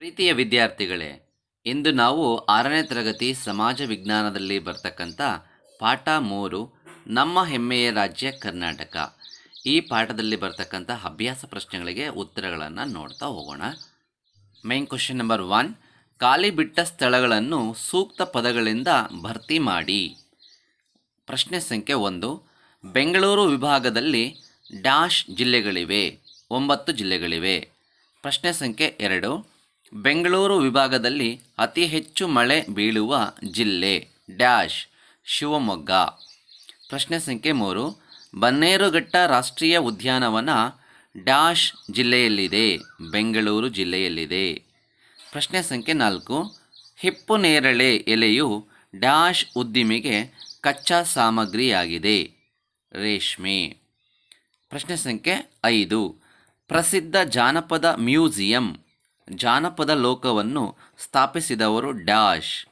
ಪ್ರೀತಿಯ ವಿದ್ಯಾರ್ಥಿಗಳೇ, ಇಂದು ನಾವು ಆರನೇ ತರಗತಿ ಸಮಾಜ ವಿಜ್ಞಾನದಲ್ಲಿ ಬರ್ತಕ್ಕಂಥ ಪಾಠ ಮೂರು, ನಮ್ಮ ಹೆಮ್ಮೆಯ ರಾಜ್ಯ ಕರ್ನಾಟಕ. ಈ ಪಾಠದಲ್ಲಿ ಬರ್ತಕ್ಕಂಥ ಅಭ್ಯಾಸ ಪ್ರಶ್ನೆಗಳಿಗೆ ಉತ್ತರಗಳನ್ನು ನೋಡ್ತಾ ಹೋಗೋಣ. ಮೈನ್ ಕ್ವಶನ್ ನಂಬರ್ ಒನ್ ಖಾಲಿ ಬಿಟ್ಟ ಸ್ಥಳಗಳನ್ನು ಸೂಕ್ತ ಪದಗಳಿಂದ ಭರ್ತಿ ಮಾಡಿ. ಪ್ರಶ್ನೆ ಸಂಖ್ಯೆ ಒಂದು, ಬೆಂಗಳೂರು ವಿಭಾಗದಲ್ಲಿ ಡ್ಯಾಶ್ ಜಿಲ್ಲೆಗಳಿವೆ, ಒಂಬತ್ತು ಜಿಲ್ಲೆಗಳಿವೆ. ಪ್ರಶ್ನೆ ಸಂಖ್ಯೆ ಎರಡು ಬೆಂಗಳೂರು ವಿಭಾಗದಲ್ಲಿ ಅತಿ ಹೆಚ್ಚು ಮಳೆ ಬೀಳುವ ಜಿಲ್ಲೆ ಡ್ಯಾಶ್, ಶಿವಮೊಗ್ಗ. ಪ್ರಶ್ನೆ ಸಂಖ್ಯೆ ಮೂರು. ಬನ್ನೇರುಘಟ್ಟ ರಾಷ್ಟ್ರೀಯ ಉದ್ಯಾನವನ ಡ್ಯಾಶ್ ಜಿಲ್ಲೆಯಲ್ಲಿದೆ, ಬೆಂಗಳೂರು ಜಿಲ್ಲೆಯಲ್ಲಿದೆ. ಪ್ರಶ್ನೆ ಸಂಖ್ಯೆ ನಾಲ್ಕು. ಹಿಪ್ಪು ನೇರಳೆ ಎಲೆಯು ಡ್ಯಾಶ್ ಉದ್ದಿಮೆಗೆ ಕಚ್ಚಾ ಸಾಮಗ್ರಿಯಾಗಿದೆ. ರೇಷ್ಮೆ. ಪ್ರಶ್ನೆ ಸಂಖ್ಯೆ ಐದು. ಪ್ರಸಿದ್ಧ ಜಾನಪದ ಮ್ಯೂಸಿಯಂ ಜಾನಪದ ಲೋಕವನ್ನು ಸ್ಥಾಪಿಸಿದವರು ಡ್ಯಾಶ್.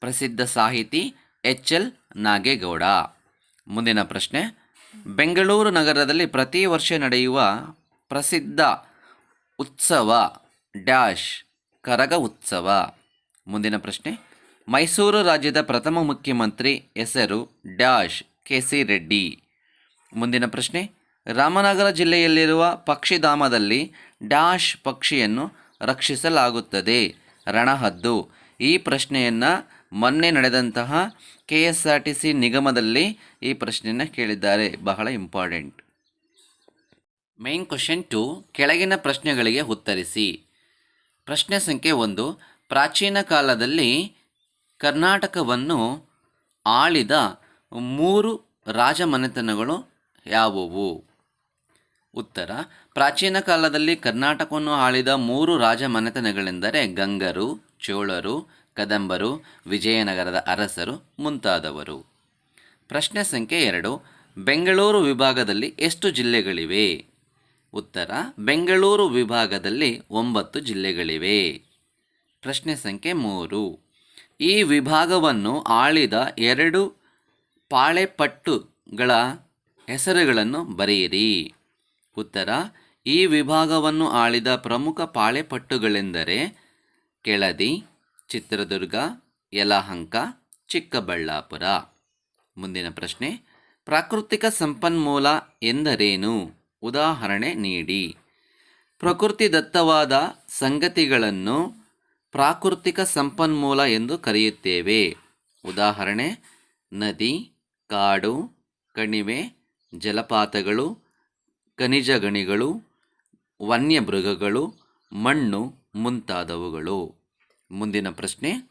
ಪ್ರಸಿದ್ಧ ಸಾಹಿತಿ ಎಚ್ ಎಲ್ ನಾಗೇಗೌಡ. ಮುಂದಿನ ಪ್ರಶ್ನೆ. ಬೆಂಗಳೂರು ನಗರದಲ್ಲಿ ಪ್ರತಿ ವರ್ಷ ನಡೆಯುವ ಪ್ರಸಿದ್ಧ ಉತ್ಸವ ಡ್ಯಾಶ್, ಕರಗ ಉತ್ಸವ. ಮುಂದಿನ ಪ್ರಶ್ನೆ. ಮೈಸೂರು ರಾಜ್ಯದ ಪ್ರಥಮ ಮುಖ್ಯಮಂತ್ರಿ ಹೆಸರು ಡ್ಯಾಶ್ ಕೆ ಸಿ ರೆಡ್ಡಿ. ಮುಂದಿನ ಪ್ರಶ್ನೆ. ರಾಮನಗರ ಜಿಲ್ಲೆಯಲ್ಲಿರುವ ಪಕ್ಷಿಧಾಮದಲ್ಲಿ ಡ್ಯಾಶ್ ಪಕ್ಷಿಯನ್ನು ರಕ್ಷಿಸಲಾಗುತ್ತದೆ. ರಣಹದ್ದು. ಈ ಪ್ರಶ್ನೆಯನ್ನು ಮೊನ್ನೆ ನಡೆದಂತಹ K S R T C ನಿಗಮದಲ್ಲಿ ಈ ಪ್ರಶ್ನೆಯನ್ನು ಕೇಳಿದ್ದಾರೆ. ಬಹಳ ಇಂಪಾರ್ಟೆಂಟ್. ಮೈನ್ ಕ್ವಶನ್ ಟು ಕೆಳಗಿನ ಪ್ರಶ್ನೆಗಳಿಗೆ ಉತ್ತರಿಸಿ. ಪ್ರಶ್ನೆ ಸಂಖ್ಯೆ ಒಂದು. ಪ್ರಾಚೀನ ಕಾಲದಲ್ಲಿ ಕರ್ನಾಟಕವನ್ನು ಆಳಿದ ಮೂರು ರಾಜಮನೆತನಗಳು ಯಾವುವು? ಉತ್ತರ. ಪ್ರಾಚೀನ ಕಾಲದಲ್ಲಿ ಕರ್ನಾಟಕವನ್ನು ಆಳಿದ ಮೂರು ರಾಜಮನೆತನಗಳೆಂದರೆ ಗಂಗರು, ಚೋಳರು, ಕದಂಬರು, ವಿಜಯನಗರದ ಅರಸರು ಮುಂತಾದವರು. ಪ್ರಶ್ನೆ ಸಂಖ್ಯೆ ಎರಡು. ಬೆಂಗಳೂರು ವಿಭಾಗದಲ್ಲಿ ಎಷ್ಟು ಜಿಲ್ಲೆಗಳಿವೆ? ಉತ್ತರ. ಬೆಂಗಳೂರು ವಿಭಾಗದಲ್ಲಿ ಒಂಬತ್ತು ಜಿಲ್ಲೆಗಳಿವೆ. ಪ್ರಶ್ನೆ ಸಂಖ್ಯೆ ಮೂರು. ಈ ವಿಭಾಗವನ್ನು ಆಳಿದ ಎರಡು ಪಾಳೆಪಟ್ಟುಗಳ ಹೆಸರುಗಳನ್ನು ಬರೆಯಿರಿ. ಉತ್ತರ, ಈ ವಿಭಾಗವನ್ನು ಆಳಿದ ಪ್ರಮುಖ ಪಾಳೆಪಟ್ಟುಗಳೆಂದರೆ ಕೆಳದಿ, ಚಿತ್ರದುರ್ಗ, ಯಲಹಂಕ, ಚಿಕ್ಕಬಳ್ಳಾಪುರ. ಮುಂದಿನ ಪ್ರಶ್ನೆ, ಪ್ರಾಕೃತಿಕ ಸಂಪನ್ಮೂಲ ಎಂದರೇನು? ಉದಾಹರಣೆ ನೀಡಿ. ಪ್ರಕೃತಿ ದತ್ತವಾದ ಸಂಗತಿಗಳನ್ನು ಪ್ರಾಕೃತಿಕ ಸಂಪನ್ಮೂಲ ಎಂದು ಕರೆಯುತ್ತೇವೆ. ಉದಾಹರಣೆ, ನದಿ, ಕಾಡು, ಕಣಿವೆ, ಜಲಪಾತಗಳು ಖನಿಜ ಗಣಿಗಳು ವನ್ಯಮೃಗಗಳು, ಮಣ್ಣು ಮುಂತಾದವುಗಳು. ಮುಂದಿನ ಪ್ರಶ್ನೆ.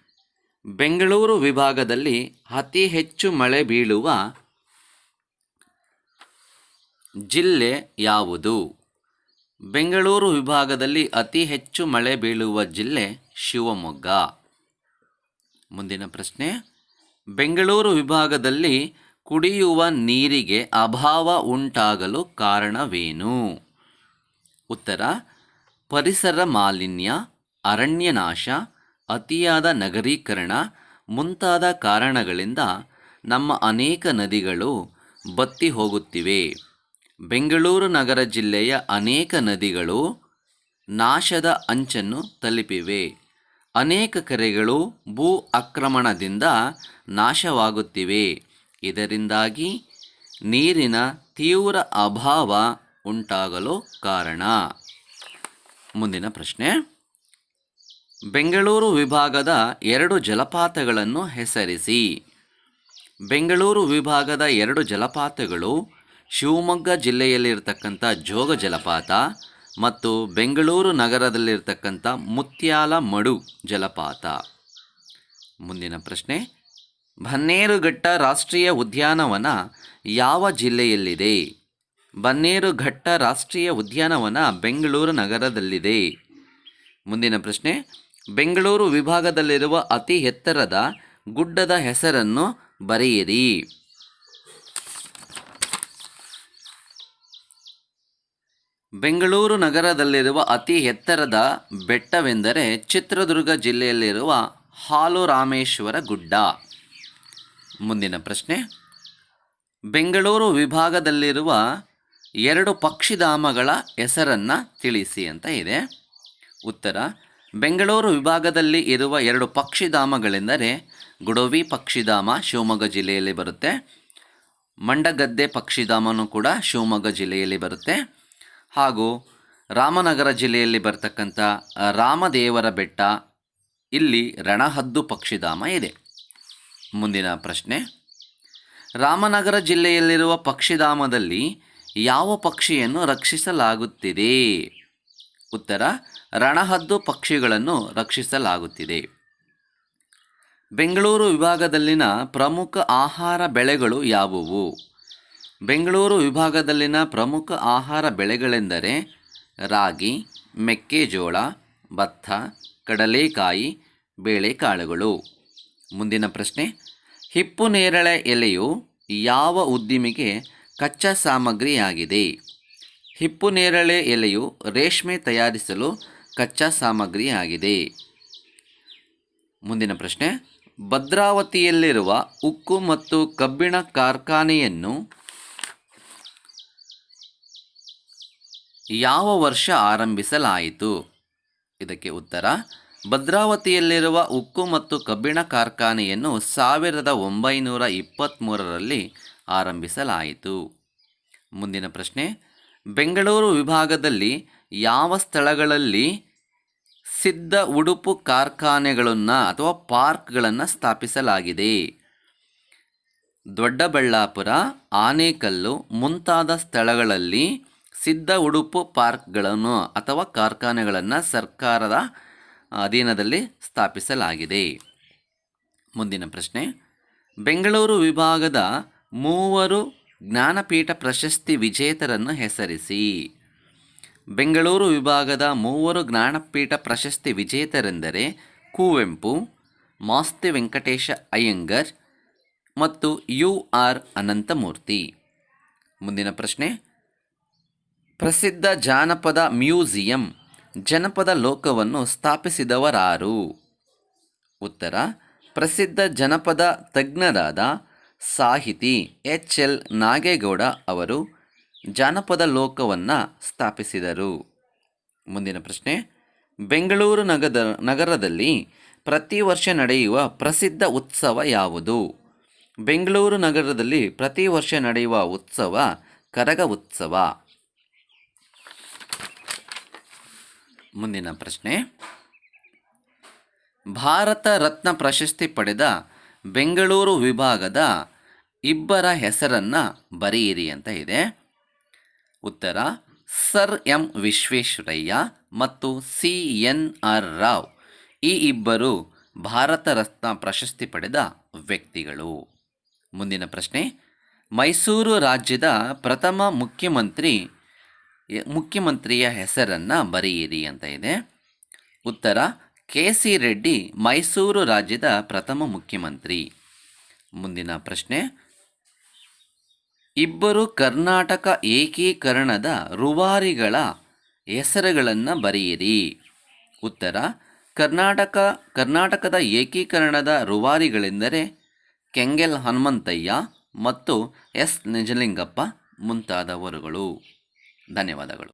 ಬೆಂಗಳೂರು ವಿಭಾಗದಲ್ಲಿ ಅತಿ ಹೆಚ್ಚು ಮಳೆ ಬೀಳುವ ಜಿಲ್ಲೆ ಯಾವುದು? ಬೆಂಗಳೂರು ವಿಭಾಗದಲ್ಲಿ ಅತಿ ಹೆಚ್ಚು ಮಳೆ ಬೀಳುವ ಜಿಲ್ಲೆ ಶಿವಮೊಗ್ಗ. ಮುಂದಿನ ಪ್ರಶ್ನೆ. ಬೆಂಗಳೂರು ವಿಭಾಗದಲ್ಲಿ ಕುಡಿಯುವ ನೀರಿಗೆ ಅಭಾವ ಉಂಟಾಗಲು ಕಾರಣವೇನು? ಉತ್ತರ, ಪರಿಸರ ಮಾಲಿನ್ಯ, ಅರಣ್ಯನಾಶ, ಅತಿಯಾದ ನಗರೀಕರಣ ಮುಂತಾದ ಕಾರಣಗಳಿಂದ ನಮ್ಮ ಅನೇಕ ನದಿಗಳು ಬತ್ತಿ ಹೋಗುತ್ತಿವೆ. ಬೆಂಗಳೂರು ನಗರ ಜಿಲ್ಲೆಯ ಅನೇಕ ನದಿಗಳು ನಾಶದ ಅಂಚನ್ನು ತಲುಪಿವೆ. ಅನೇಕ ಕೆರೆಗಳು ಭೂ ಆಕ್ರಮಣದಿಂದ ನಾಶವಾಗುತ್ತಿವೆ. ಇದರಿಂದಾಗಿ ನೀರಿನ ತೀವ್ರ ಅಭಾವ ಉಂಟಾಗಲು ಕಾರಣ. ಮುಂದಿನ ಪ್ರಶ್ನೆ. ಬೆಂಗಳೂರು ವಿಭಾಗದ ಎರಡು ಜಲಪಾತಗಳನ್ನು ಹೆಸರಿಸಿ. ಬೆಂಗಳೂರು ವಿಭಾಗದ ಎರಡು ಜಲಪಾತಗಳು ಶಿವಮೊಗ್ಗ ಜಿಲ್ಲೆಯಲ್ಲಿರ್ತಕ್ಕಂಥ ಜೋಗ ಜಲಪಾತ ಮತ್ತು ಬೆಂಗಳೂರು ನಗರದಲ್ಲಿರ್ತಕ್ಕಂಥ ಮುತ್ಯಾಲ ಮಡು ಜಲಪಾತ. ಮುಂದಿನ ಪ್ರಶ್ನೆ. ಬನ್ನೇರುಘಟ್ಟ ರಾಷ್ಟ್ರೀಯ ಉದ್ಯಾನವನ ಯಾವ ಜಿಲ್ಲೆಯಲ್ಲಿದೆ? ಬನ್ನೇರುಘಟ್ಟ ರಾಷ್ಟ್ರೀಯ ಉದ್ಯಾನವನ ಬೆಂಗಳೂರು ನಗರದಲ್ಲಿದೆ. ಮುಂದಿನ ಪ್ರಶ್ನೆ, ಬೆಂಗಳೂರು ವಿಭಾಗದಲ್ಲಿರುವ ಅತಿ ಎತ್ತರದ ಗುಡ್ಡದ ಹೆಸರನ್ನು ಬರೆಯಿರಿ. ಬೆಂಗಳೂರು ನಗರದಲ್ಲಿರುವ ಅತಿ ಎತ್ತರದ ಬೆಟ್ಟವೆಂದರೆ ಚಿತ್ರದುರ್ಗ ಜಿಲ್ಲೆಯಲ್ಲಿರುವ ಹಾಲು ರಾಮೇಶ್ವರ ಗುಡ್ಡ. ಮುಂದಿನ ಪ್ರಶ್ನೆ. ಬೆಂಗಳೂರು ವಿಭಾಗದಲ್ಲಿರುವ ಎರಡು ಪಕ್ಷಿಧಾಮಗಳ ಹೆಸರನ್ನು ತಿಳಿಸಿ ಅಂತ ಇದೆ. ಉತ್ತರ, ಬೆಂಗಳೂರು ವಿಭಾಗದಲ್ಲಿ ಇರುವ ಎರಡು ಪಕ್ಷಿಧಾಮಗಳೆಂದರೆ ಗುಡವಿ ಪಕ್ಷಿಧಾಮ ಶಿವಮೊಗ್ಗ ಜಿಲ್ಲೆಯಲ್ಲಿ ಬರುತ್ತೆ. ಮಂಡಗದ್ದೆ ಪಕ್ಷಿಧಾಮನೂ ಕೂಡ ಶಿವಮೊಗ್ಗ ಜಿಲ್ಲೆಯಲ್ಲಿ ಬರುತ್ತೆ. ಹಾಗೂ ರಾಮನಗರ ಜಿಲ್ಲೆಯಲ್ಲಿ ಬರ್ತಕ್ಕಂಥ ರಾಮದೇವರ ಬೆಟ್ಟ, ಇಲ್ಲಿ ರಣಹದ್ದು ಪಕ್ಷಿಧಾಮ ಇದೆ. ಮುಂದಿನ ಪ್ರಶ್ನೆ. ರಾಮನಗರ ಜಿಲ್ಲೆಯಲ್ಲಿರುವ ಪಕ್ಷಿಧಾಮದಲ್ಲಿ ಯಾವ ಪಕ್ಷಿಯನ್ನು ರಕ್ಷಿಸಲಾಗುತ್ತಿದೆ? ಉತ್ತರ, ರಣಹದ್ದು ಪಕ್ಷಿಗಳನ್ನು ರಕ್ಷಿಸಲಾಗುತ್ತಿದೆ. ಬೆಂಗಳೂರು ವಿಭಾಗದಲ್ಲಿನ ಪ್ರಮುಖ ಆಹಾರ ಬೆಳೆಗಳು ಯಾವುವು? ಬೆಂಗಳೂರು ವಿಭಾಗದಲ್ಲಿನ ಪ್ರಮುಖ ಆಹಾರ ಬೆಳೆಗಳೆಂದರೆ ರಾಗಿ, ಮೆಕ್ಕೆಜೋಳ, ಭತ್ತ, ಕಡಲೆಕಾಯಿ, ಬೇಳೆಕಾಳುಗಳು. ಮುಂದಿನ ಪ್ರಶ್ನೆ. ಹಿಪ್ಪು ನೇರಳೆ ಎಲೆಯು ಯಾವ ಉದ್ದಿಮೆಗೆ ಕಚ್ಚಾ ಸಾಮಗ್ರಿಯಾಗಿದೆ? ಹಿಪ್ಪು ನೇರಳೆ ಎಲೆಯು ರೇಷ್ಮೆ ತಯಾರಿಸಲು ಕಚ್ಚಾ ಸಾಮಗ್ರಿಯಾಗಿದೆ. ಮುಂದಿನ ಪ್ರಶ್ನೆ. ಭದ್ರಾವತಿಯಲ್ಲಿರುವ ಉಕ್ಕು ಮತ್ತು ಕಬ್ಬಿಣ ಕಾರ್ಖಾನೆಯನ್ನು ಯಾವ ವರ್ಷ ಆರಂಭಿಸಲಾಯಿತು? ಇದಕ್ಕೆ ಉತ್ತರ ಭದ್ರಾವತಿಯಲ್ಲಿರುವ ಉಕ್ಕು ಮತ್ತು ಕಬ್ಬಿಣ ಕಾರ್ಖಾನೆಯನ್ನು ಸಾವಿರದ ಒಂಬೈನೂರ ಇಪ್ಪತ್ತ್ಮೂರರಲ್ಲಿ ಆರಂಭಿಸಲಾಯಿತು. ಮುಂದಿನ ಪ್ರಶ್ನೆ, ಬೆಂಗಳೂರು ವಿಭಾಗದಲ್ಲಿ ಯಾವ ಸ್ಥಳಗಳಲ್ಲಿ ಸಿದ್ಧ ಉಡುಪು ಕಾರ್ಖಾನೆಗಳನ್ನು ಅಥವಾ ಪಾರ್ಕ್ಗಳನ್ನು ಸ್ಥಾಪಿಸಲಾಗಿದೆ? ದೊಡ್ಡಬಳ್ಳಾಪುರ, ಆನೇಕಲ್ಲು ಮುಂತಾದ ಸ್ಥಳಗಳಲ್ಲಿ ಸಿದ್ಧ ಉಡುಪು ಪಾರ್ಕ್ಗಳನ್ನು ಅಥವಾ ಕಾರ್ಖಾನೆಗಳನ್ನು ಸರ್ಕಾರದ ಅಧೀನದಲ್ಲಿ ಸ್ಥಾಪಿಸಲಾಗಿದೆ. ಮುಂದಿನ ಪ್ರಶ್ನೆ. ಬೆಂಗಳೂರು ವಿಭಾಗದ ಮೂವರು ಜ್ಞಾನಪೀಠ ಪ್ರಶಸ್ತಿ ವಿಜೇತರನ್ನು ಹೆಸರಿಸಿ. ಬೆಂಗಳೂರು ವಿಭಾಗದ ಮೂವರು ಜ್ಞಾನಪೀಠ ಪ್ರಶಸ್ತಿ ವಿಜೇತರೆಂದರೆ ಕುವೆಂಪು, ಮಾಸ್ತಿ ವೆಂಕಟೇಶ ಅಯ್ಯಂಗರ್ ಮತ್ತು ಯು ಆರ್ ಅನಂತಮೂರ್ತಿ. ಮುಂದಿನ ಪ್ರಶ್ನೆ. ಪ್ರಸಿದ್ಧ ಜಾನಪದ ಮ್ಯೂಸಿಯಂ ಜನಪದ ಲೋಕವನ್ನು ಸ್ಥಾಪಿಸಿದವರಾರು. ಉತ್ತರ, ಪ್ರಸಿದ್ಧ ಜನಪದ ತಜ್ಞರಾದ ಸಾಹಿತಿ ಎಚ್ ಎಲ್ ನಾಗೇಗೌಡ ಅವರು ಜಾನಪದ ಲೋಕವನ್ನು ಸ್ಥಾಪಿಸಿದರು. ಮುಂದಿನ ಪ್ರಶ್ನೆ, ಬೆಂಗಳೂರು ನಗದ, ನಗರದಲ್ಲಿ ಪ್ರತಿ ವರ್ಷ ನಡೆಯುವ ಪ್ರಸಿದ್ಧ ಉತ್ಸವ ಯಾವುದು? ಬೆಂಗಳೂರು ನಗರದಲ್ಲಿ ಪ್ರತಿ ವರ್ಷ ನಡೆಯುವ ಉತ್ಸವ ಕರಗ ಉತ್ಸವ. ಮುಂದಿನ ಪ್ರಶ್ನೆ. ಭಾರತ ರತ್ನ ಪ್ರಶಸ್ತಿ ಪಡೆದ ಬೆಂಗಳೂರು ವಿಭಾಗದ ಇಬ್ಬರ ಹೆಸರನ್ನು ಬರೆಯಿರಿ ಅಂತ ಇದೆ. ಉತ್ತರ, ಸರ್ ಎಂ ವಿಶ್ವೇಶ್ವರಯ್ಯ ಮತ್ತು ಸಿ ಎನ್ ಆರ್ ರಾವ್ ಈ ಇಬ್ಬರು ಭಾರತ ರತ್ನ ಪ್ರಶಸ್ತಿ ಪಡೆದ ವ್ಯಕ್ತಿಗಳು. ಮುಂದಿನ ಪ್ರಶ್ನೆ, ಮೈಸೂರು ರಾಜ್ಯದ ಪ್ರಥಮ ಮುಖ್ಯಮಂತ್ರಿ ಮುಖ್ಯಮಂತ್ರಿಯ ಹೆಸರನ್ನು ಬರೆಯಿರಿ ಅಂತ ಇದೆ. ಉತ್ತರ ಕೆ ಸಿ ರೆಡ್ಡಿ, ಮೈಸೂರು ರಾಜ್ಯದ ಪ್ರಥಮ ಮುಖ್ಯಮಂತ್ರಿ. ಮುಂದಿನ ಪ್ರಶ್ನೆ, ಇಬ್ಬರು ಕರ್ನಾಟಕ ಏಕೀಕರಣದ ರುವಾರಿಗಳ ಹೆಸರುಗಳನ್ನು ಬರೆಯಿರಿ. ಉತ್ತರ, ಕರ್ನಾಟಕ, ಕರ್ನಾಟಕದ ಏಕೀಕರಣದ ರೂವಾರಿಗಳೆಂದರೆ ಕೆಂಗೆಲ್ ಹನುಮಂತಯ್ಯ ಮತ್ತು ಎಸ್. ನಿಜಲಿಂಗಪ್ಪ ಮುಂತಾದವರುಗಳು. ಧನ್ಯವಾದಗಳು.